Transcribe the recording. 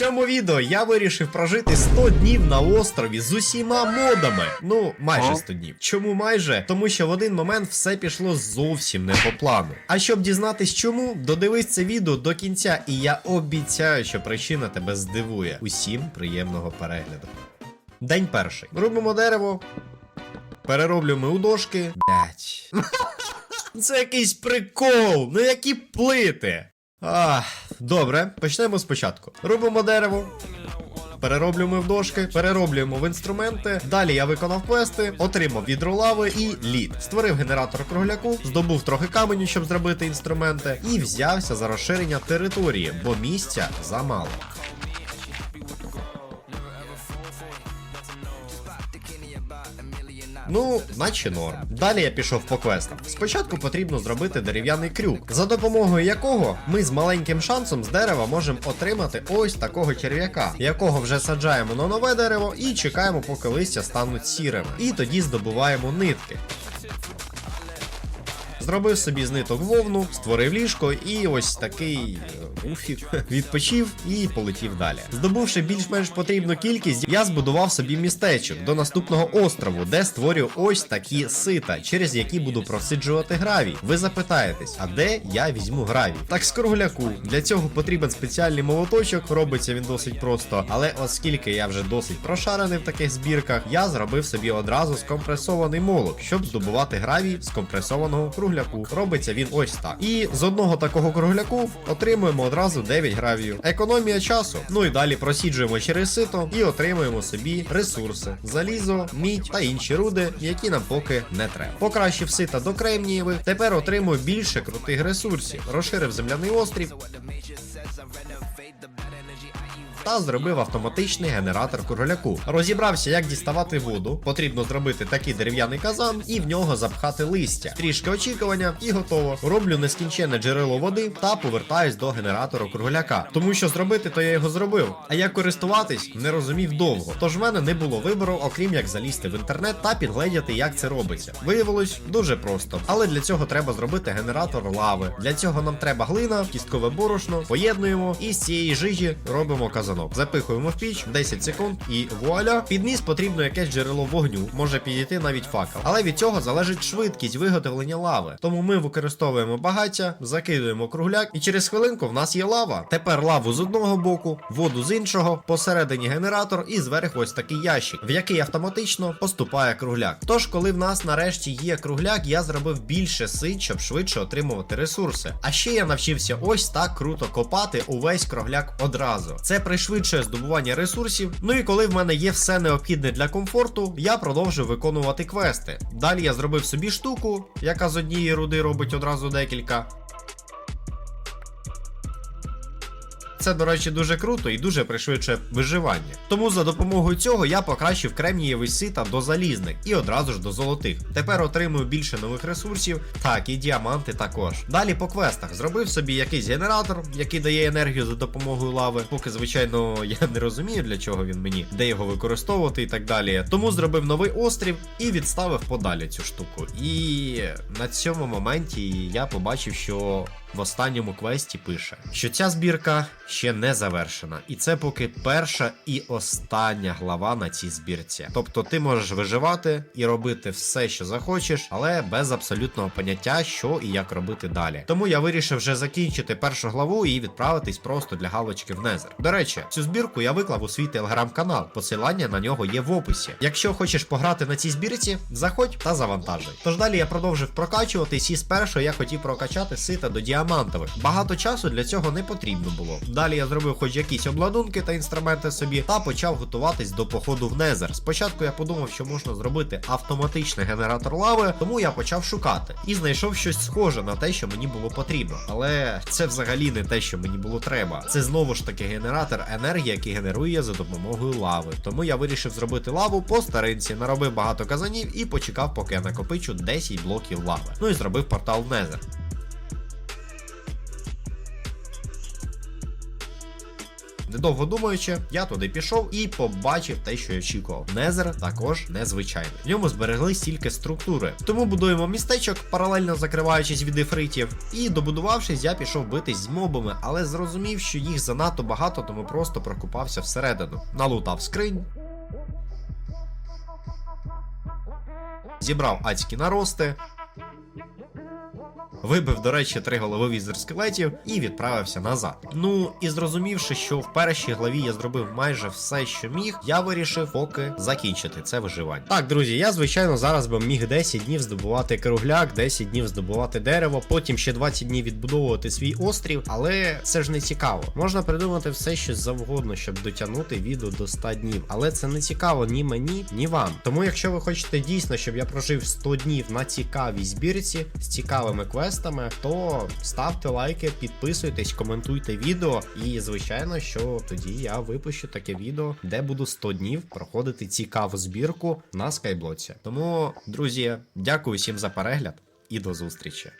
цьому відео я вирішив прожити 100 днів на острові з усіма модами. Ну, майже 100 днів. Чому майже? Тому що в один момент все пішло зовсім не по плану. А щоб дізнатись чому, додивись це відео до кінця, і я обіцяю, що причина тебе здивує. Усім приємного перегляду. День перший. Рубимо дерево. Перероблюємо у дошки. Блять. Це якийсь прикол. Ну які плити. А, добре, почнемо спочатку. Робимо дерево. Перероблюємо в дошки, перероблюємо в інструменти. Далі я виконав квести, отримав відро лави і лід. Створив генератор кругляку, здобув трохи каменю, щоб зробити інструменти, і взявся за розширення території, бо місця замало. Ну, наче норм. Далі я пішов по квестам. Спочатку потрібно зробити дерев'яний крюк, за допомогою якого ми з маленьким шансом з дерева можемо отримати ось такого черв'яка, якого вже саджаємо на нове дерево і чекаємо, поки листя стануть сірими. І тоді здобуваємо нитки. Зробив собі з ниток вовну, створив ліжко і ось такий уфік відпочив і полетів далі. Здобувши більш-менш потрібну кількість, я збудував собі містечок до наступного острову, де створю ось такі сита, через які буду просиджувати гравій. Ви запитаєтесь, а де я візьму гравій? Так з кругляку. Для цього потрібен спеціальний молоточок. Робиться він досить просто, але оскільки я вже досить прошарений в таких збірках, я зробив собі одразу скомпресований молот, щоб здобувати гравій з компресованого кругляку. Робиться він ось так. І з одного такого кругляку отримуємо одразу 9 гравію. Економія часу. Ну і далі просіджуємо через сито і отримуємо собі ресурси: залізо, мідь та інші руди, які нам поки не треба. Покращив сита до кремнієвих. Тепер отримую більше крутих ресурсів. Розширив земляний острів. Та зробив автоматичний генератор кругляку. Розібрався, як діставати воду. Потрібно зробити такий дерев'яний казан і в нього запхати листя. Трішки очікування і готово. Роблю нескінченне джерело води та повертаюсь до генератора кругляка. Тому що зробити, то я його зробив. А як користуватись, не розумів довго. Тож в мене не було вибору, окрім як залізти в інтернет та підгледіти, як це робиться. Виявилось дуже просто. Але для цього треба зробити генератор лави. Для цього нам треба глина, кісткове борошно, поєднуємо і з цієї жижі робимо казанок. Запихуємо в піч 10 секунд і вуаля. Під низ потрібно якесь джерело вогню, може підійти навіть факел. Але від цього залежить швидкість виготовлення лави. Тому ми використовуємо багаття, закидуємо кругляк, і через хвилинку в нас є лава. Тепер лаву з одного боку, воду з іншого, посередині генератор і зверху ось такий ящик, в який автоматично поступає кругляк. Тож, коли в нас нарешті є кругляк, я зробив більше сит, щоб швидше отримувати ресурси. А ще я навчився ось так круто копати увесь кругляк одразу. Це пришвидшує здобування ресурсів. Ну і коли в мене є все необхідне для комфорту, я продовжую виконувати квести. Далі я зробив собі штуку, яка з однієї руди робить одразу декілька. Це, до речі, дуже круто і дуже пришвидшує виживання. Тому за допомогою цього я покращив кремнієвий сита до залізних і одразу ж до золотих. Тепер отримую більше нових ресурсів, так і діаманти також. Далі по квестах зробив собі якийсь генератор, який дає енергію за допомогою лави. Поки, звичайно, я не розумію, для чого він мені, де його використовувати і так далі. Тому зробив новий острів і відставив подалі цю штуку. І на цьому моменті я побачив, що в останньому квесті пише, що ця збірка ще не завершена, і це поки перша і остання глава на цій збірці. Тобто ти можеш виживати і робити все, що захочеш, але без абсолютного поняття, що і як робити далі. Тому я вирішив вже закінчити першу главу і відправитись просто для галочки в Незер. До речі, цю збірку я виклав у свій телеграм-канал. Посилання на нього є в описі. Якщо хочеш пограти на цій збірці, заходь та завантажуй. Тож далі я продовжив прокачуватись і спершу я хотів прокачати сита до діамантових. Багато часу для цього не потрібно було. Далі я зробив хоч якісь обладунки та інструменти собі та почав готуватись до походу в Незер. Спочатку я подумав, що можна зробити автоматичний генератор лави, тому я почав шукати і знайшов щось схоже на те, що мені було потрібно. Але це взагалі не те, що мені було треба. Це знову ж таки генератор енергії, який генерує за допомогою лави. Тому я вирішив зробити лаву по старинці, наробив багато казанів і почекав, поки я накопичу 10 блоків лави. Ну і зробив портал Незер. Недовго думаючи, я туди пішов і побачив те, що я очікував. Незер також незвичайний. В ньому зберегли стільки структури. Тому будуємо містечок, паралельно закриваючись від ефритів. І добудувавшись, я пішов битись з мобами, але зрозумів, що їх занадто багато, тому просто прокупався всередину. Налутав скринь. Зібрав адські нарости. Вибив, до речі, три голови візер скелетів і відправився назад. Ну і зрозумівши, що в першій главі я зробив майже все, що міг, я вирішив поки закінчити це виживання. Так, друзі, я звичайно зараз би міг 10 днів здобувати кругляк, 10 днів здобувати дерево, потім ще 20 днів відбудовувати свій острів, але це ж не цікаво. Можна придумати все що завгодно, щоб дотягнути відео до 100 днів, але це не цікаво ні мені, ні вам. Тому, якщо ви хочете дійсно, щоб я прожив 100 днів на цікавій збірці з цікавими квестами, то ставте лайки, підписуйтесь, коментуйте відео. І звичайно, що тоді я випущу таке відео, де буду 100 днів проходити цікаву збірку на скайблоці. Тому, друзі, дякую всім за перегляд і до зустрічі.